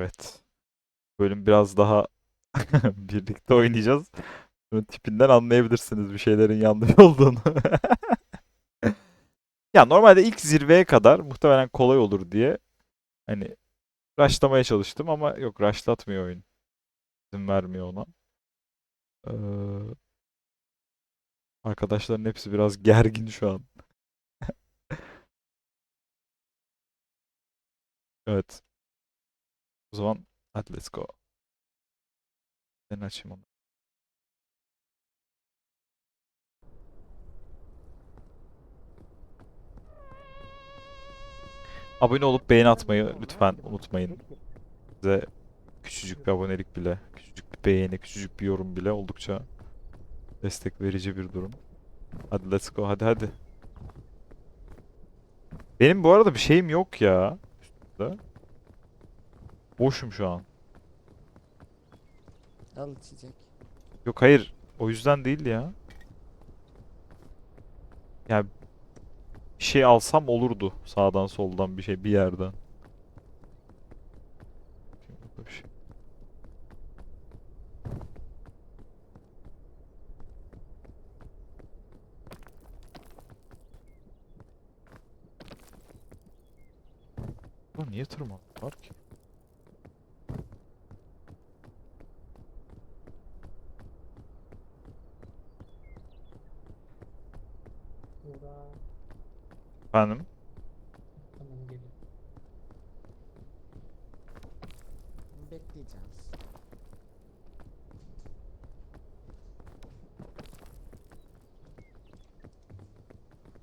Evet. Bölüm biraz daha birlikte oynayacağız. Bunun tipinden anlayabilirsiniz bir şeylerin yanlış olduğunu. Ya normalde ilk zirveye kadar muhtemelen kolay olur diye hani rushlamaya çalıştım ama yok rushlatmıyor oyun. İzin vermiyor ona. Ee, arkadaşların hepsi biraz gergin şu an. Evet. O zaman hadi let's go. Ben açayım onu. Abone olup beğeni atmayı lütfen unutmayın. Size küçücük bir abonelik bile, küçücük bir beğeni, küçücük bir yorum bile oldukça destek verici bir durum. Hadi let's go, hadi hadi. Benim bu arada bir şeyim yok ya. Üstümde. Boşum şu an. Al içecek. Yok hayır. O yüzden değil ya. Ya bir şey alsam olurdu. Sağdan soldan bir şey bir yerden. Bir şey. Ulan niye tırmandılar ki? Buğra. Efendim? Tamam geliyor. Bekleyeceğiz.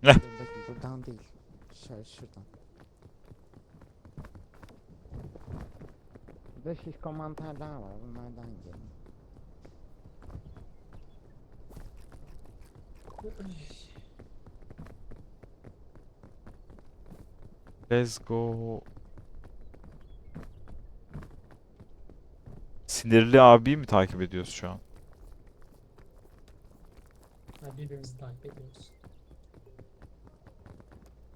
Ne? Buradaki buradan değil. Şöyle şuradan. Burada şişko mantarlar var. Bunlardan yiyelim. Let's go. Sinirli abiyi mi takip ediyoruz şu an? Ha, birbirimizi takip ediyoruz.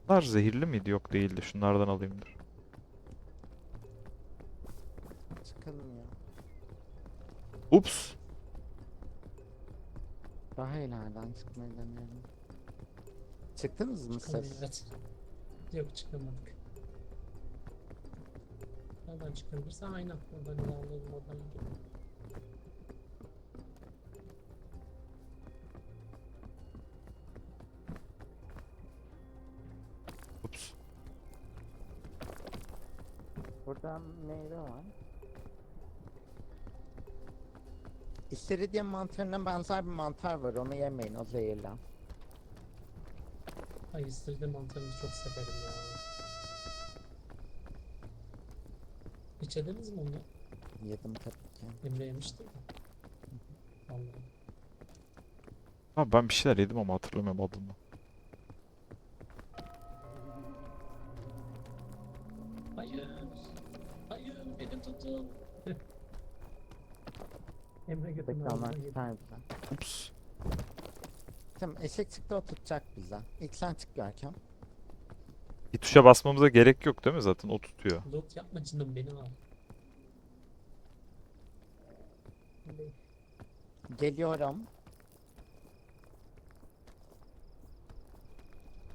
Bunlar zehirli miydi? Yok değildi. Şunlardan alayım dur. Çıkalım ya. Ups. Daha ileriden çıkmayı deneyelim. Çıktınız mı siz? evet. Yok çıkamadık. Nereden çıkabilirse aynen. Oradan ilerleyelim oradan gidelim. Ups. Burada meyve var. İstiridye mantarına benzer bir mantar var. Onu yemeyin. O zehirli. Ay istiridye mantarını çok severim ya. Hiç yediniz mi onu? Yedim tabii ki. Emre yemişti mi? Vallahi. Ha ben bir şeyler yedim ama hatırlamıyorum adını. Hayır. Hayır beni tutun. Emre götürme tutar bize. Ups. Tamam eşek çıktı o tutacak bize. İlk sen çık Görkem. Bir tuşa basmamıza gerek yok değil mi zaten? O tutuyor. Loot yapma canım beni al. Geliyorum.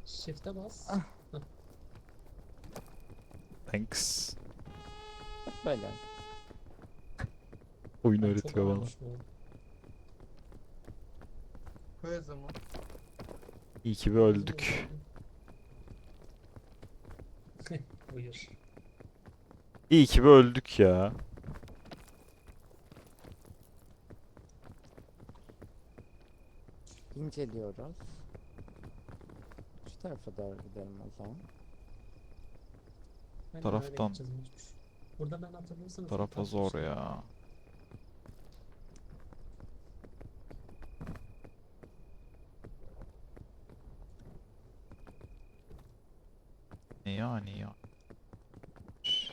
Shift'e bas. Ah. Thanks. Böyle. Oyun çok öğretiyor bana. bu. Koy o zaman. İyi ki bir öldük. Buyur. İyi ki bir öldük ya. İnceliyoruz. Şu tarafa doğru gidelim o zaman. Aynen öyle Taraftan. yapacağız mecbur. Burada ben hatırlıyorsanız. Bu tarafa zor ya. Ne yani ya? Şş.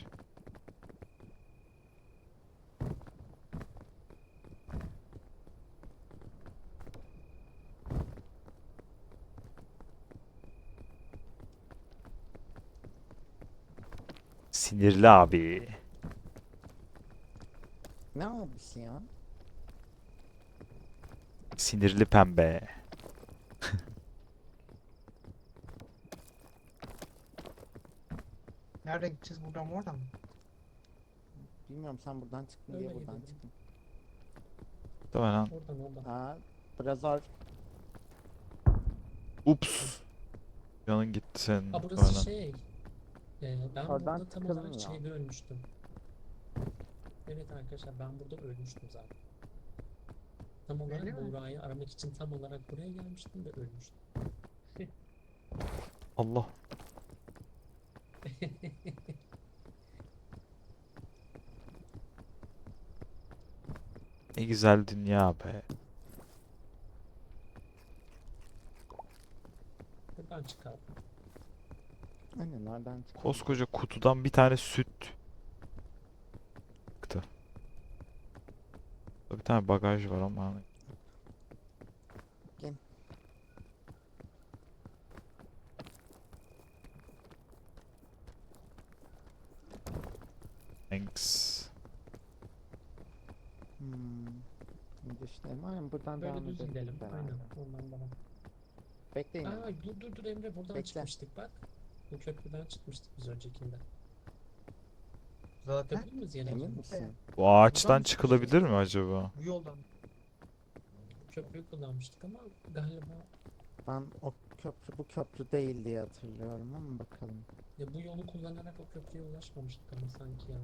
Sinirli abi. Ne abisi ya? Sinirli pembe. Nereden gideceğiz buradan mı oradan mı? Bilmiyorum sen buradan çıktın diye Öyle buradan gidelim. çıktım. Tamam Oradan oradan. Aa, biraz zor. Ups. Canın gitti senin. Ha burası muhtemelen. şey. Ee, ben Oradan burada tam olarak çıkılmıyor. şeyde ölmüştüm. Evet arkadaşlar ben burada ölmüştüm zaten. Tam Öyle olarak mi? Buğra'yı aramak için tam olarak buraya gelmiştim ve ölmüştüm. Allah. Ne güzel dünya be. Buradan çıkalım. Nereden çıktın? Koskoca kutudan bir tane süt. Çıktı. Bir tane bagaj var ama. hani Gel. Thanks. Hmm. Şimdi işte aynen buradan Böyle devam düz edelim gidelim. beraber. Aynen. Ondan devam. Bekleyin. Aa dur dur dur Emre buradan Bekle. çıkmıştık bak. Bu köprüden çıkmıştık biz öncekinde. Zaten Yapabilir miyiz yine? Emin misin? Bu ağaçtan Buradan çıkılabilir mi acaba? bu yoldan. Köprüyü kullanmıştık ama galiba Ben o köprü bu köprü değil diye hatırlıyorum ama bakalım. ya bu yolu kullanarak o köprüye ulaşmamıştık ama sanki ya.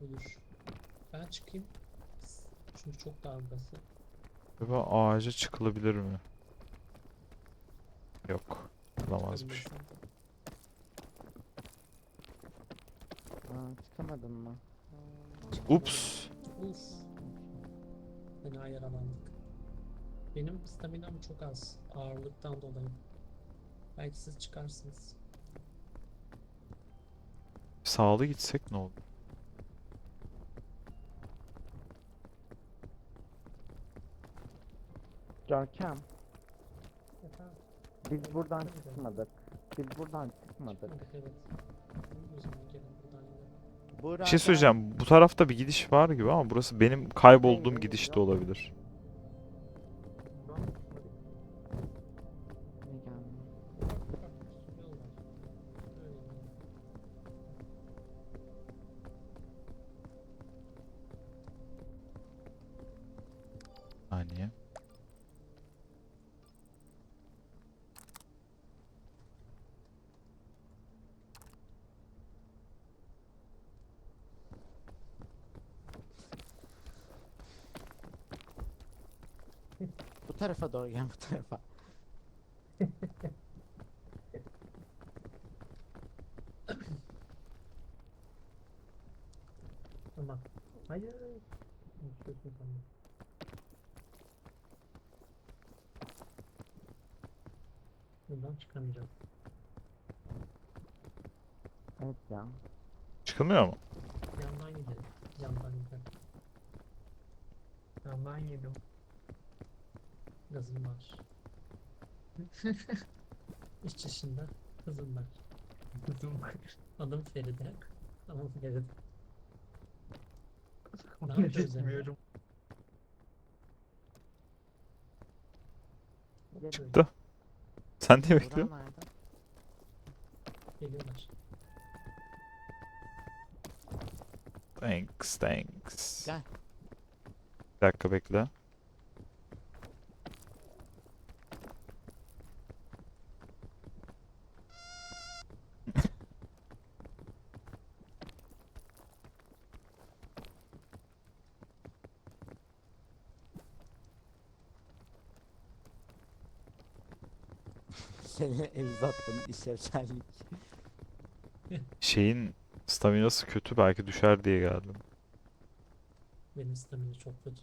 Buyur. Ben çıkayım. Çünkü çok dar burası. Acaba ağaca çıkılabilir mi? Yok. Çıkılamazmış. Çıkabilirsem. Aa, çıkamadın mı? Ups. Uf. Fena yaralandık. Benim staminam çok az. Ağırlıktan dolayı. Belki siz çıkarsınız. Sağlı gitsek ne olur? Görkem, Efendim, biz buradan Tabii çıkmadık. Biz buradan çıkmadık. çıkmadık evet. O zaman gelin buradan gidelim. Bir şey söyleyeceğim. Bu tarafta bir gidiş var gibi ama burası benim kaybolduğum gidiş de olabilir. Tarafa doğru gel bu tarafa. Tamam. Hayır. Unutuyorsun sandım. Buradan çıkamayacağım. Evet ya. Çıkılmıyor mu? Yandan gidelim. Yandan gidelim. Yandan yedim. Gazım var. İç yaşında kızım var. Kızım. Adım Feride. Adım Feride. Ne geçmiyorum. Gel- Çıktı. Sen Burak bekliyorsun? nerede? Geliyorlar. Thanks, thanks. Gel. Bir dakika bekle. Seni uzattım işlevsellik. Şeyin staminası kötü belki düşer diye geldim. Benim stamina çok kötü.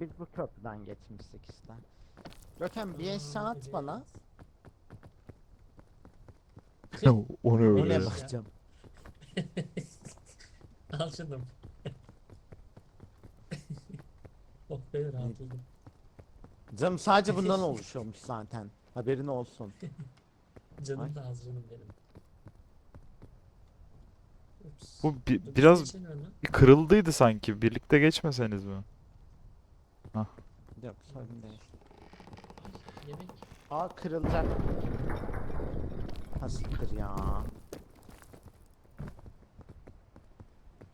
Biz bu köprüden geçmiştik işte. Görkem bir eşya at bana. evet. O ne O öyle ne ya? bak- bakacağım. Al şunu. oh be rahatladım. Canım sadece bundan oluşuyormuş zaten. Haberin olsun. Canım Ay. da az canım benim. Ups. Bu bi- Dur, biraz kırıldıydı sanki. Birlikte geçmeseniz mi? Yok sorun değil. Yemek. Aa kırılacak. Ha siktir ya.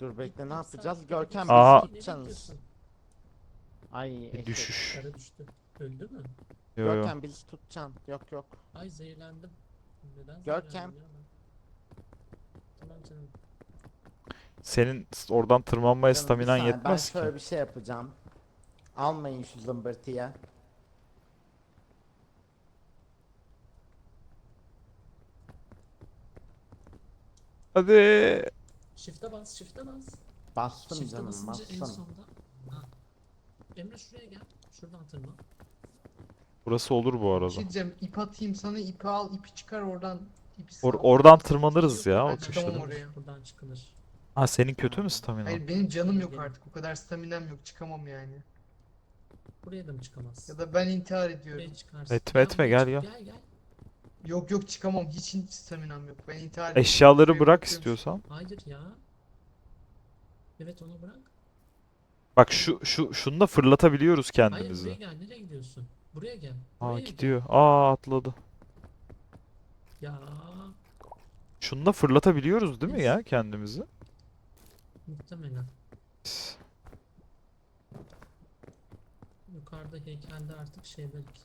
Dur bekle ne yapacağız? Görkem. Aa. bizi tutacaksınız. Ay Bir eşek. düşüş. Kara düştü. Öldü mü? Yo yo. Görkem bizi tutacaksın. Yok yok. Ay zehirlendim. Neden Görkem. zehirlendim? Tamam canım. Senin s- oradan tırmanmaya Canım, bir staminan saniye, yetmez Ben ki. şöyle bir şey yapacağım. Almayın şu zımbırtıya. Hadi. Shift'e bas, shift'e bas. Bastım Shift'e canım basınca en bastım. sonda. Ha. Emre şuraya gel. Şuradan tırman. Burası olur bu arada. şey diyeceğim ip atayım sana ipi al ipi çıkar oradan ipi Or- oradan tırmanırız ya o Ben çıkamam köşeden. oraya. Buradan çıkılır. Ha senin kötü mü staminan? Hayır benim canım yok artık o kadar staminam yok çıkamam yani. Buraya da mı çıkamazsın? Ya da ben intihar ediyorum. Buraya çıkarsın. Etme, Ya etme, gel, gel. Gel gel. Yok yok çıkamam hiç hiç staminam yok ben intihar ediyorum. Eşyaları bırak istiyorsan. Hayır ya. Evet onu bırak. Bak şu şu şunu da fırlatabiliyoruz Hayır buraya kendimizi. gel. Nereye gidiyorsun? Buraya gel. Aa Buraya gel. gidiyor. Aa atladı. Ya Şunu da fırlatabiliyoruz değil mi ya kendimizi? muhtemelen. Yukarıda heykelde artık şey belki.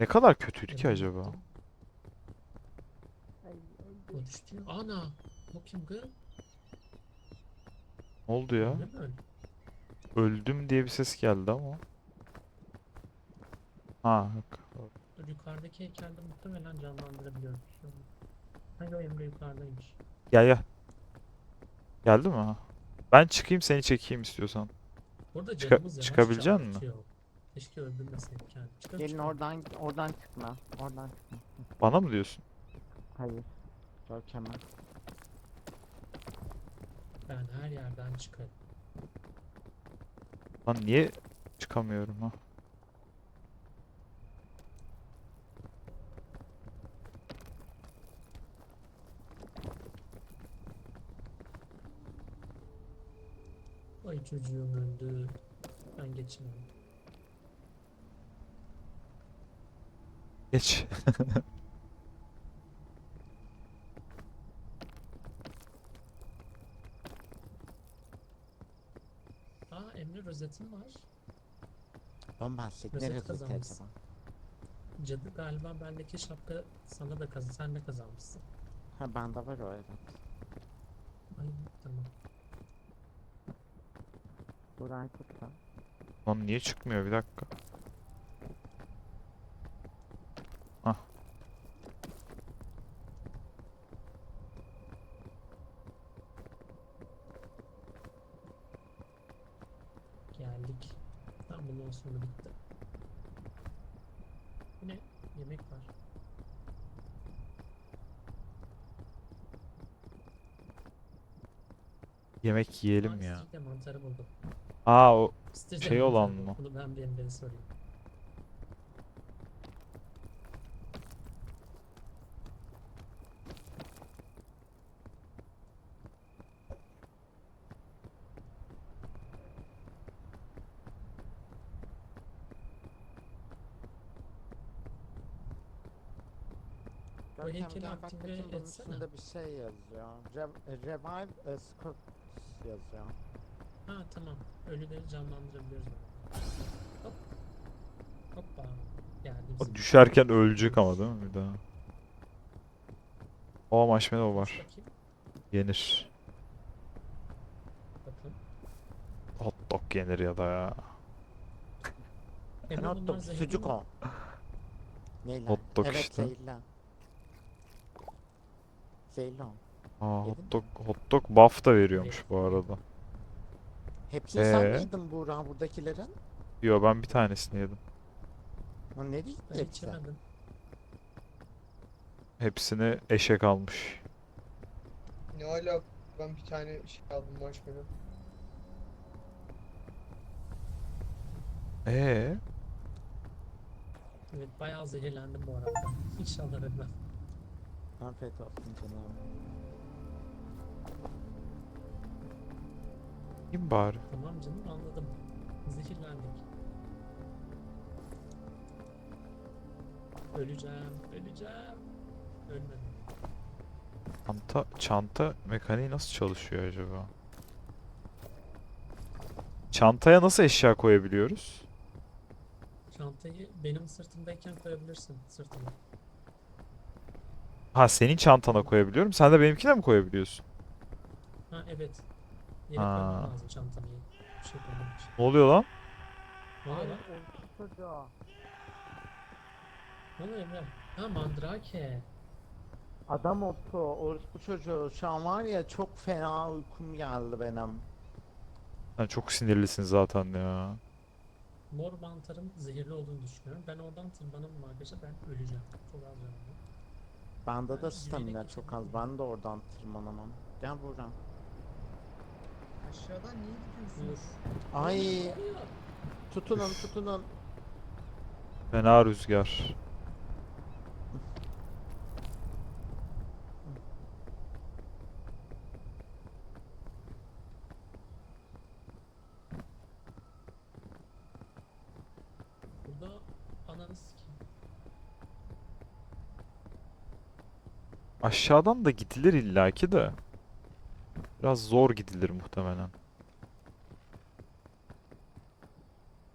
Ne kadar kötüydü ki acaba? Ana. O kim kız? Ne oldu ya? Öldüm diye bir ses geldi ama. Ha yok. Yukarıdaki heykelde muhtemelen canlandırabiliyorum. Hangi o Emre yukarıdaymış? Gel gel. Geldi mi? Ben çıkayım seni çekeyim istiyorsan. Burada Çıka- canımız yavaş çıkabilecek misin? Keşke öldürmeseydik yani. Çıkar Gelin çıkar. oradan oradan çıkma. Oradan çıkma. Bana mı diyorsun? Hayır. Görkem'e. Ben her yerden çıkarım. Lan niye çıkamıyorum ha? Ay çocuğum öldü. Ben geçemem. Geç. Aa Emre rozetin var. Ben bahset. Reset Nereye tuttu kazanmışsın. acaba? Cadı galiba bendeki şapka sana da kazan. Sen de kazanmışsın. Ha bende var o evet. Ay tamam. Burayı tutsa. Lan niye çıkmıyor bir dakika. Hah. Geldik. Tam bundan sonra bitti. Bu ne? Yemek var. Yemek yiyelim Aa, ya. istiridye mantarı buldum. Aa o İstiridye Şey olan mı? Bunu ben bir Emre'ye sorayım. Bu heykeli aktive bunun etsene. üstünde bir şey yazıyor. Rev revive a yazıyor. Ha tamam. Ölüleri canlandırabiliyoruz. Hop. Hoppa. Geldim. o düşerken ölecek ama değil mi bir daha? O marshmallow var. Bakayım. Yenir. Bakın. Hot dog yenir ya da ya. Emre Ne bunlar zehirli Sucuk mi? o. Neyle? Hot dog evet işte. Zehirli o. Aa, hot dog, hot dog buff da veriyormuş bu arada. Hepsini sen mi Ee? yedin Buğra buradakilerin? Yo ben bir tanesini yedim. O nereye gitti Ben hepsi? içemedim. Hepsini eşek almış. Ne hala ben bir tane şey aldım marshmallow. Ee, Evet bayağı zehirlendim bu arada. İnşallah ölmem. Afiyet olsun canım. Kim bari? Tamam canım anladım. Zehirlendik. Öleceğim, öleceğim. Ölmedim. Çanta, çanta mekaniği nasıl çalışıyor acaba? Çantaya nasıl eşya koyabiliyoruz? Çantayı benim sırtımdayken koyabilirsin sırtıma. Ha senin çantana koyabiliyorum. Sen de benimkine mi koyabiliyorsun? Ha evet. Yere Ha. koymam lazım çantamı. Bir şey koymam için. Ne oluyor lan? Ne oluyor lan? çocuğa. Ne oluyor Emre? Ha mandrake. Adam otu, orospu çocuğu. Şu an var ya çok fena uykum geldi benim. Sen çok sinirlisin zaten ya. Mor mantarın zehirli olduğunu düşünüyorum. Ben oradan tırmanamam arkadaşlar. Ben öleceğim. Çok az canım. Bende Ben de stamina çok az. Ben de oradan tırmanamam. Gel Buğra. Aşağıdan niye Dur. gidiyorsun? Ay tutunun tutunun. Fena rüzgar. Burada ananı sikeyim. Aşağıdan da gidilir illaki de. Biraz zor gidilir muhtemelen.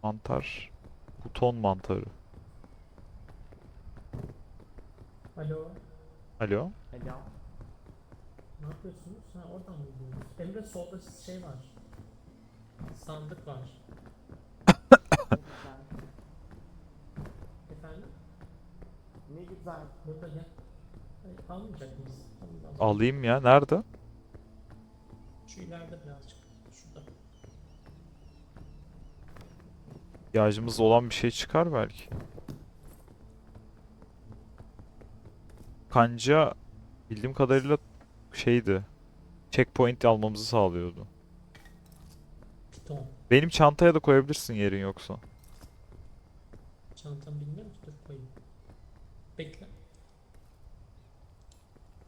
Mantar. Buton mantarı. Alo. Alo. Alo. Ne yapıyorsunuz? Ha oradan mı gidiyorsunuz? Emre solda şey var. Sandık var. Efendim? Ne güzel. Burada gel. Ay, almayacak mıyız? Alayım ya. Nerede? Şu ileride birazcık. Şurada. İhtiyacımız olan bir şey çıkar belki. Kanca bildiğim kadarıyla şeydi. Checkpoint almamızı sağlıyordu. Piton. Benim çantaya da koyabilirsin yerin yoksa. Çantamı bilmiyorum ki dur koyayım. Bekle.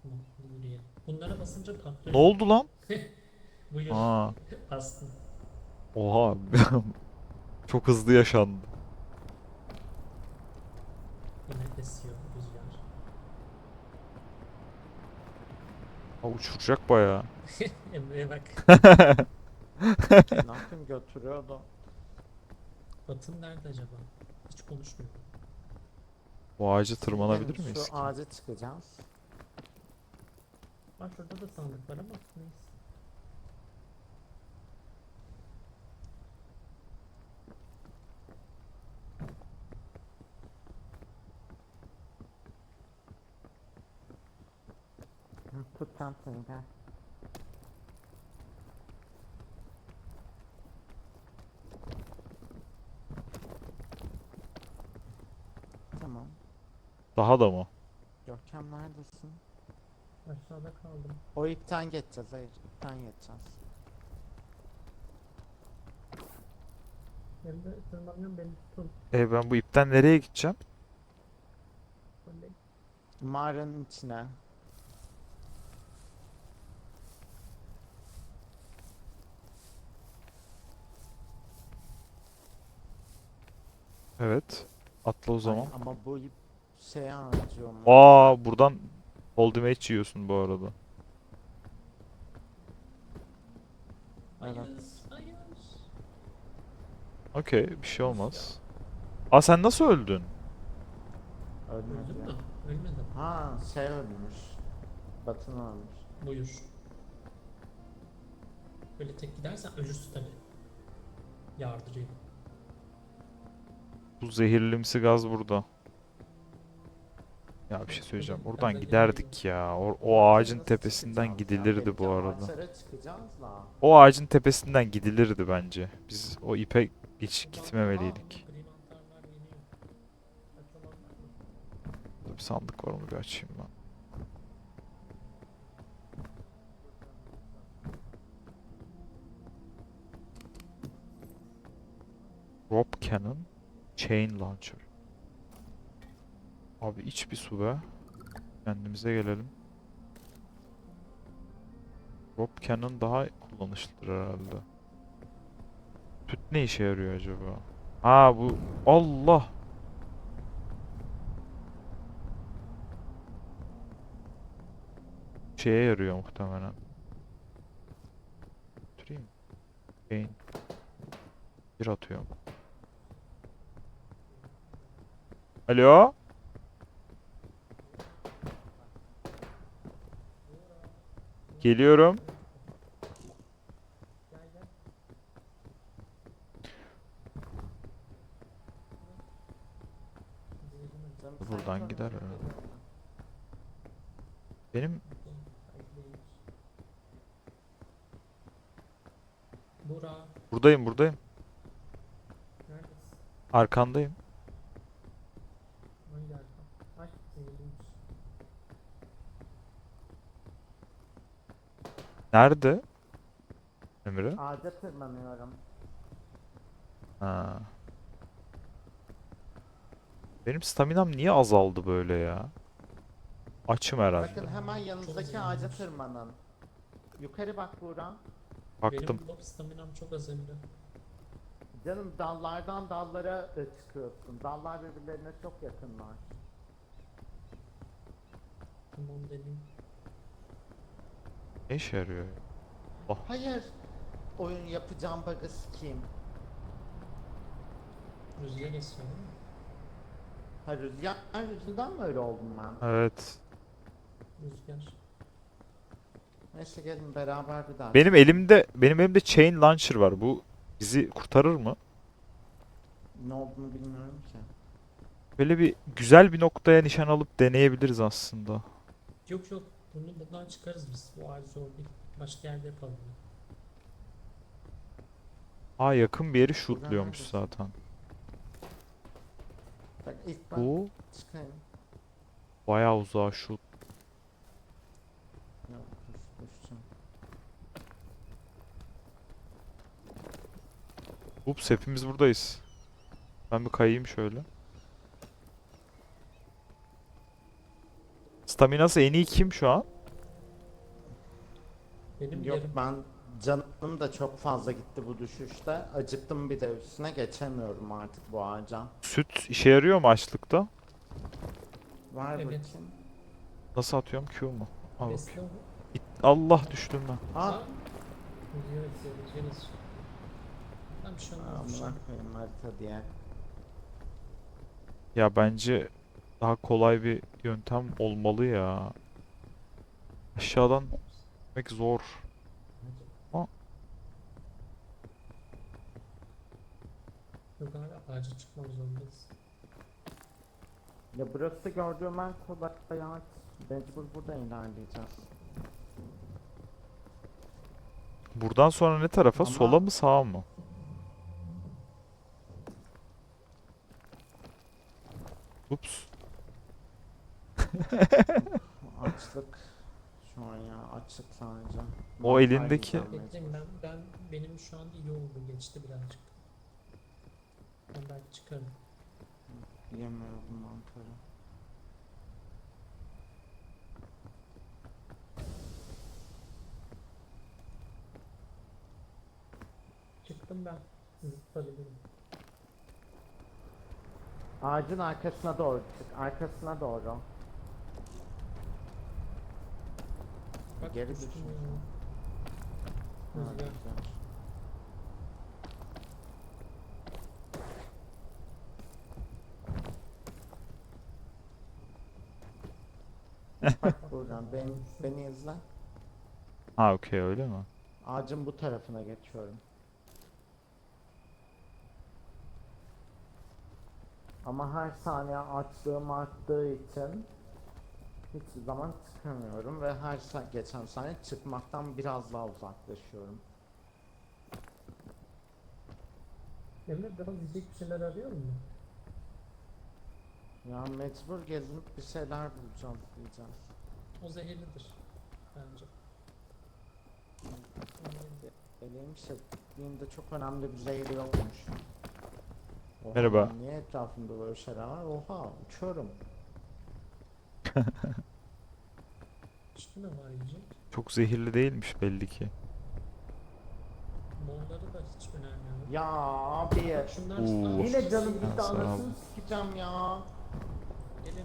Tamam buraya. Bunlara basınca patlıyor. Ne oldu lan? Buyur. Aa, Bastım. oha. Çok hızlı yaşandı. Yine esiyor rüzgar. Aa, uçuracak bayağı. Emre'ye bak. ne yapayım götürüyordu. Batın nerede acaba? Hiç konuşmuyor. Bu ağaca tırmanabilir miyiz Şu ki? ağaca çıkacağız. Bak şurada da sandık var ama neyse. Tut çantayı gel. Tamam. Daha da mı? Görkem neredesin? Aşağıda kaldım. O ipten geçeceğiz. Hayır, ipten geçeceğiz. Emre tırmanıyorum beni tutun. E ben bu ipten nereye gideceğim? Mağaranın içine. Evet. Atla o Ay, zaman. ama bu ip şey harcıyor mu? Aa buradan Ultimate yiyorsun bu arada. Evet. Okey bir şey olmaz. Aa sen nasıl öldün? Öldüm Ölmedi. mü? Ölmedim. Ha şey ölmüş. Batın ölmüş. Buyur. Böyle tek gidersen ölürsün tabi. Yardırıyor. Bu. Zehirlimsi gaz burada. Ya bir şey söyleyeceğim. Oradan de giderdik ya. O, o ağacın tepesinden gidilirdi bu arada. O ağacın tepesinden gidilirdi bence. Biz o ipe hiç gitmemeliydik. Bir sandık var onu bir açayım ben. Rope Cannon Chain Launcher. Abi iç bir su be. Kendimize gelelim. Rope Cannon daha kullanışlıdır herhalde. Tüt ne işe yarıyor acaba? Ha bu Allah şeye yarıyor muhtemelen. Götüreyim. Beyin. Bir atıyorum. Alo? Geliyorum. Buradan gider. Benim buradayım buradayım. Arkandayım. Hangi arka? Ay zehirliymiş. Nerede? Emre? Ağaca tırmanıyorum. Ha. Benim staminam niye azaldı böyle ya? Açım herhalde. Bakın hemen yanınızdaki zengin ağaca tırmanın. Yukarı bak Buğra. Baktım. Benim blok staminam çok az Emre. Canım dallardan dallara e, çıkıyorsun. Dallar birbirlerine çok yakınlar. Tamam deneyim. Ne işe yarıyor ya? Hayır. Oyun yapacağım bug'ı sikeyim. Rüzgar esiyor değil mi? Ha rüzgar yüzünden mi öyle oldum ben? Evet. Rüzgar. Neyse gelin beraber bir daha. Benim elimde benim elimde chain launcher var. Bu bizi kurtarır mı? Ne olduğunu bilmiyorum ki. Böyle bir güzel bir noktaya nişan alıp deneyebiliriz aslında. Yok yok. Bunu buradan çıkarız biz. Bu ağaç zor değil. Başka yerde yapalım. Aa yakın bir yeri neredesin? zaten. Bak ilk ben Bu çıkayım. bayağı uzağa düş, düşeceğim. Ups hepimiz buradayız. Ben bir kayayım şöyle. Staminası en iyi kim şu an? Benim Yok yarım. ben canım da çok fazla gitti bu düşüşte. Acıktım bir de üstüne geçemiyorum artık bu ağaca. Süt işe yarıyor mu açlıkta? Var Evet. bakayım. Nasıl atıyorum Q mu? Aa, bak. Besle onu. İt- Allah düştüm ben. Aa, bir şey olmaz. bir amına olmaz. koyayım harita diye. Ya bence daha kolay bir yöntem olmalı ya. Aşağıdan gitmek zor. Aa. Yok abi ağaca çıkmak zorundayız. Ya burası gördüğüm en kolay hayat. Mecbur burada ilerleyeceğiz. Buradan sonra ne tarafa? Ama- Sola mı sağa mı? Ups. Açlık. Şu an ya açlık sadece. O Mantar elindeki-. Bekleyin ben, ben benim şu an iyi oldu geçti birazcık. Ben belki çıkarım. Yemiyorum mantarı. Çıktım ben. Sizi tutabilirim. Ağacın arkasına doğru çık. Arkasına doğru. Bak Geri. Ha, Rüzgar. Bak buradan beni, beni izle. Ha okey öyle mi? Ağacın bu tarafına geçiyorum. Ama her saniye açlığım arttığı için Hiçbir zaman çıkamıyorum ve her sa- geçen saniye çıkmaktan biraz daha uzaklaşıyorum. Emre biraz yiyecek bir şeyler arıyor mu? Ya mecbur gezinip bir şeyler bulacağız diyeceğiz. O zehirlidir. Bence. Eleyim şeklinde çok önemli bir zehir yokmuş. Oha, Merhaba. Niye etrafımda böyle şeyler var? Oha uçuyorum. Üstü ne var yiyecek? Çok zehirli değilmiş belli ki. Morları da hiç önermiyorum. Ya abi. Şunlar Oo. Yine canım Ya gitti sağ ol. anasını sikeceğim ya. Gel Emre.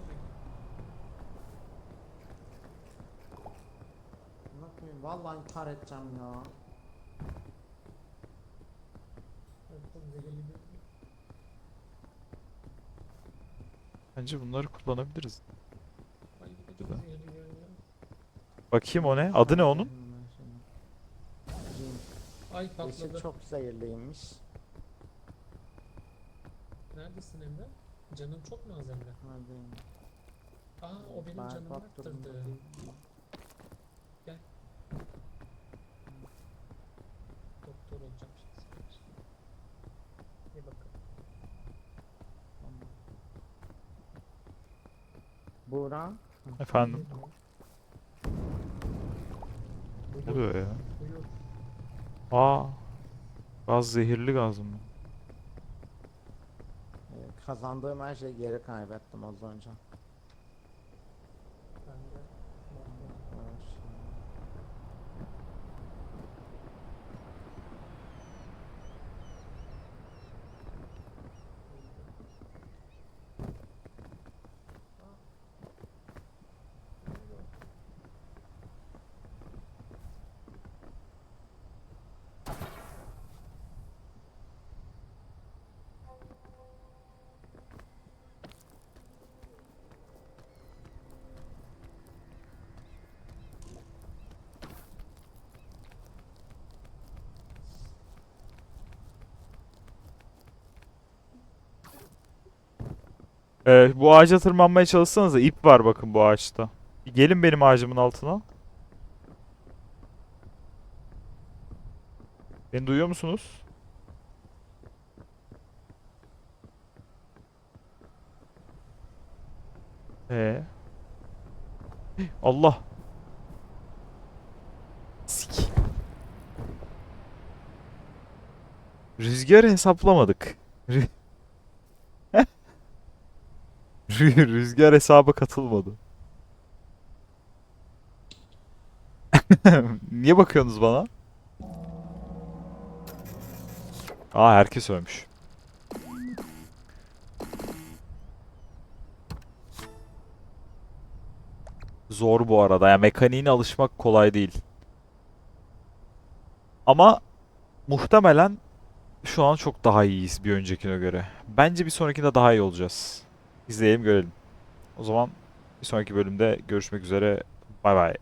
Ne yapayım? Vallahi intihar edeceğim ya. Bence bunları kullanabiliriz. Ay bu da çok Güzel. zehirli görünüyor. Bakayım o ne? Adı ne onun? Ay Yeşil patladı. çok zehirliymiş. Neredesin Emre? Canın çok mu az Emre? Hadi. Aa o benim Ben canımı baktım, arttırdı. Doktor olacağım şimdi. İyi bakalım. Buğra. Efendim. Oluyor ya? Aa. Gaz zehirli gaz mı? Ee, Kazandığım her şeyi geri kaybettim az önce. Ben de bakıyorum. Evet. Ee, bu ağaca tırmanmaya çalışsanız da ip var bakın bu ağaçta. Gelin benim ağacımın altına. Beni duyuyor musunuz? Ee. Allah. Sik. Rüzgarı hesaplamadık. Rüzgar hesaba katılmadı. Niye bakıyorsunuz bana? Aa herkes ölmüş. Zor bu arada. Ya mekaniğine alışmak kolay değil. Ama muhtemelen şu an çok daha iyiyiz bir öncekine göre. Bence bir sonrakinde daha iyi olacağız. İzleyelim görelim. O zaman bir sonraki bölümde görüşmek üzere. Bay bay.